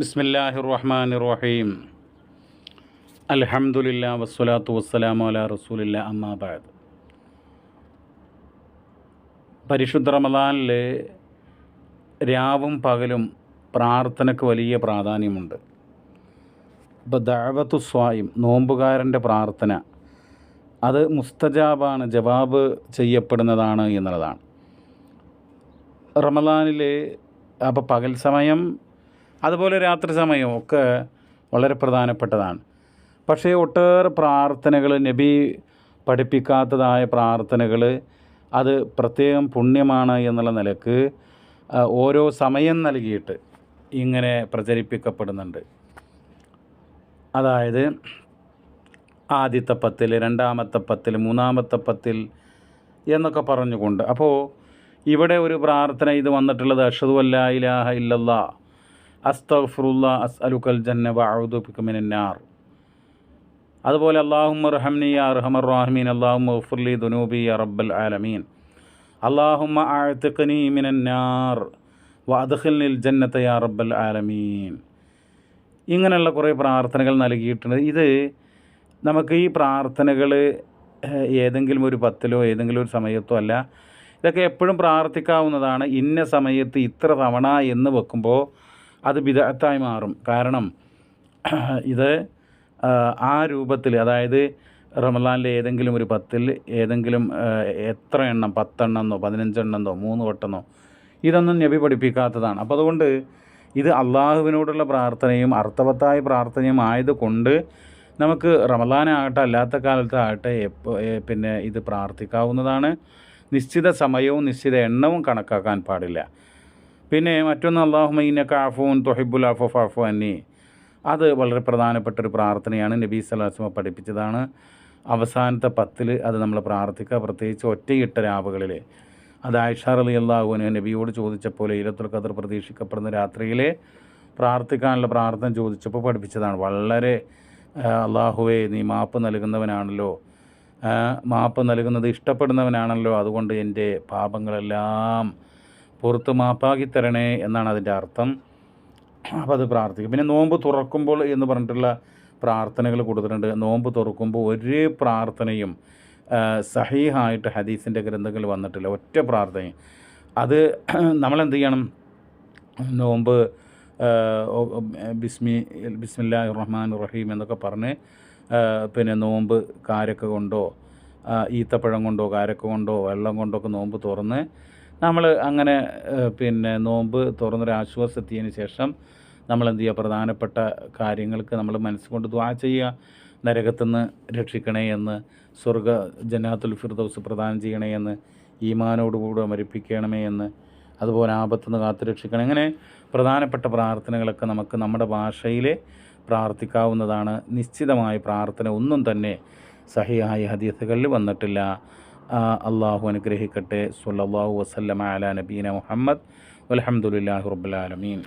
ബിസ്മില്ലാഹി റഹ്മാൻ റഹീം അലഹമുല്ല വസ്സലാത്തു വസ്സലാമു അലാ റസൂലില്ല അമ്മാബാദ് പരിശുദ്ധ റമദാനിൽ രാവും പകലും പ്രാർത്ഥനയ്ക്ക് വലിയ പ്രാധാന്യമുണ്ട്. ഇപ്പോൾ ദഴവത്തു സ്വായും നോമ്പുകാരന്റെ പ്രാർത്ഥന അത് മുസ്തജാബാണ് ജവാബ് ചെയ്യപ്പെടുന്നതാണ് എന്നുള്ളതാണ്. റമദാനിൽ അപ്പോൾ പകൽ സമയം അതുപോലെ രാത്രി സമയവും ഒക്കെ വളരെ പ്രധാനപ്പെട്ടതാണ്. പക്ഷേ ഒട്ടേറെ പ്രാർത്ഥനകൾ നബി പഠിപ്പിക്കാത്തതായ പ്രാർത്ഥനകൾ അത് പ്രത്യേകം പുണ്യമാണ് എന്നുള്ള നിലയ്ക്ക് ഓരോ സമയം നൽകിയിട്ട് ഇങ്ങനെ പ്രചരിപ്പിക്കപ്പെടുന്നുണ്ട്. അതായത് ആദ്യത്തെ പത്തിൽ രണ്ടാമത്തെ പത്തിൽ മൂന്നാമത്തെ പത്തിൽ എന്നൊക്കെ പറഞ്ഞുകൊണ്ട്. അപ്പോൾ ഇവിടെ ഒരു പ്രാർത്ഥന ഇത് വന്നിട്ടുള്ളത് അഷദു അല്ലാ ഇലാഹ ഇല്ലല്ലാ വഅഊദുബിക്കമിനാർ അതുപോലെ യാ യാ റബ്ബൽ ആലമീൻ. മിനന്നാർ യാ റബ്ബൽ ആലമീൻ. ഇങ്ങനെയുള്ള കുറേ പ്രാർത്ഥനകൾ നൽകിയിട്ടുണ്ട്. ഇത് നമുക്ക് ഈ പ്രാർത്ഥനകൾ ഏതെങ്കിലും ഒരു പത്തിലോ ഏതെങ്കിലും ഒരു സമയത്തോ അല്ല ഇതൊക്കെ എപ്പോഴും പ്രാർത്ഥിക്കാവുന്നതാണ്. ഇന്ന സമയത്ത് ഇത്ര തവണ എന്ന് വെക്കുമ്പോൾ അത് വിദഗ്ധായി മാറും. കാരണം ഇത് ആ, രൂപത്തിൽ അതായത് റമലാനിലെ ഏതെങ്കിലും ഒരു പത്തിൽ ഏതെങ്കിലും എത്ര എണ്ണം പത്തെണ്ണെന്നോ പതിനഞ്ചെണ്ണെന്നോ മൂന്ന് വട്ടെന്നോ ഇതൊന്നും നബി പഠിപ്പിക്കാത്തതാണ്. അപ്പോൾ അതുകൊണ്ട് ഇത് അള്ളാഹുവിനോടുള്ള പ്രാർത്ഥനയും അർത്ഥവത്തായ പ്രാർത്ഥനയും ആയതുകൊണ്ട് നമുക്ക് റമലാനാകട്ടെ അല്ലാത്ത കാലത്താകട്ടെ എപ്പോൾ പിന്നെ ഇത് പ്രാർത്ഥിക്കാവുന്നതാണ്. നിശ്ചിത സമയവും നിശ്ചിത എണ്ണവും കണക്കാക്കാൻ പാടില്ല. പിന്നെ മറ്റൊന്ന് അള്ളാഹുമൈന ആഫുൻ തൊഹിബുൽ ആഫു ഫാഫു അന്നി. അത് വളരെ പ്രധാനപ്പെട്ട ഒരു പ്രാർത്ഥനയാണ്. നബി സലാസ്മ പഠിപ്പിച്ചതാണ്. അവസാനത്തെ പത്തിൽ അത് നമ്മൾ പ്രാർത്ഥിക്കുക. പ്രത്യേകിച്ച് ഒറ്റയിട്ട രാവുകളിൽ അത് ആയിഷാർ അലി അള്ളാഹുവിന് നബിയോട് ചോദിച്ചപ്പോൾ ഇരത്തുൽ ഖദർ പ്രതീക്ഷിക്കപ്പെടുന്ന രാത്രിയിലെ പ്രാർത്ഥിക്കാനുള്ള പ്രാർത്ഥന ചോദിച്ചപ്പോൾ പഠിപ്പിച്ചതാണ്. വളരെ അള്ളാഹുവെ നീ മാപ്പ് നൽകുന്നവനാണല്ലോ. മാപ്പ് നൽകുന്നത് ഇഷ്ടപ്പെടുന്നവനാണല്ലോ. അതുകൊണ്ട് എന്റെ പാപങ്ങളെല്ലാം പുറത്ത് മാപ്പാക്കി തരണേ എന്നാണ് അതിന്റെ അർത്ഥം. അപ്പോൾ അത് പ്രാർത്ഥിക്കും. പിന്നെ നോമ്പ് തുറക്കുമ്പോൾ എന്ന് പറഞ്ഞിട്ടുള്ള പ്രാർത്ഥനകൾ കൊടുത്തിട്ടുണ്ട്. നോമ്പ് തുറക്കുമ്പോൾ ഒരു പ്രാർത്ഥനയും സഹീഹായിട്ട് ഹദീസിന്റെ ഗ്രന്ഥങ്ങളിൽ വന്നിട്ടില്ല. ഒറ്റ പ്രാർത്ഥനയും. അത് നമ്മളെന്ത് ചെയ്യണം? നോമ്പ് ബിസ്മി ബിസ്മില്ലാ റഹ്മാൻ റഹീം എന്നൊക്കെ പറഞ്ഞ് പിന്നെ നോമ്പ് കാരക്ക കൊണ്ടോ ഈത്തപ്പഴം കൊണ്ടോ കാരക്ക കൊണ്ടോ വെള്ളം കൊണ്ടോ ഒക്കെ നോമ്പ് തുറന്ന് നമ്മൾ അങ്ങനെ പിന്നെ നോമ്പ് തുറന്നൊരു ആശ്വാസത്തിയതിന് ശേഷം നമ്മൾ എന്ത് ചെയ്യുക പ്രധാനപ്പെട്ട കാര്യങ്ങൾക്ക് നമ്മൾ മനസ്സുകൊണ്ട് ദ്വാ ചെയ്യുക. നരകത്തുനിന്ന് രക്ഷിക്കണേ എന്ന് സ്വർഗ ജനാത്തുൽ ഫിർദൗസ് പ്രദാനം ചെയ്യണേ എന്ന് ഈമാനോടുകൂടെ മരിപ്പിക്കണമേ എന്ന് അതുപോലെ ആപത്തുനിന്ന് കാത്തു രക്ഷിക്കണം. അങ്ങനെ പ്രധാനപ്പെട്ട പ്രാർത്ഥനകളൊക്കെ നമുക്ക് നമ്മുടെ ഭാഷയിൽ പ്രാർത്ഥിക്കാവുന്നതാണ്. നിശ്ചിതമായ പ്രാർത്ഥന ഒന്നും തന്നെ സഹിയായ ഹദീസുകളിൽ വന്നിട്ടില്ല. അള്ളാഹു അനുഗ്രഹിക്കട്ടെ. സുല്ലാഹു വസല്ലമ അല നബീന മുഹമ്മദ്. വലഹമുല്ലാഹി റബ്ബുലാലമീൻ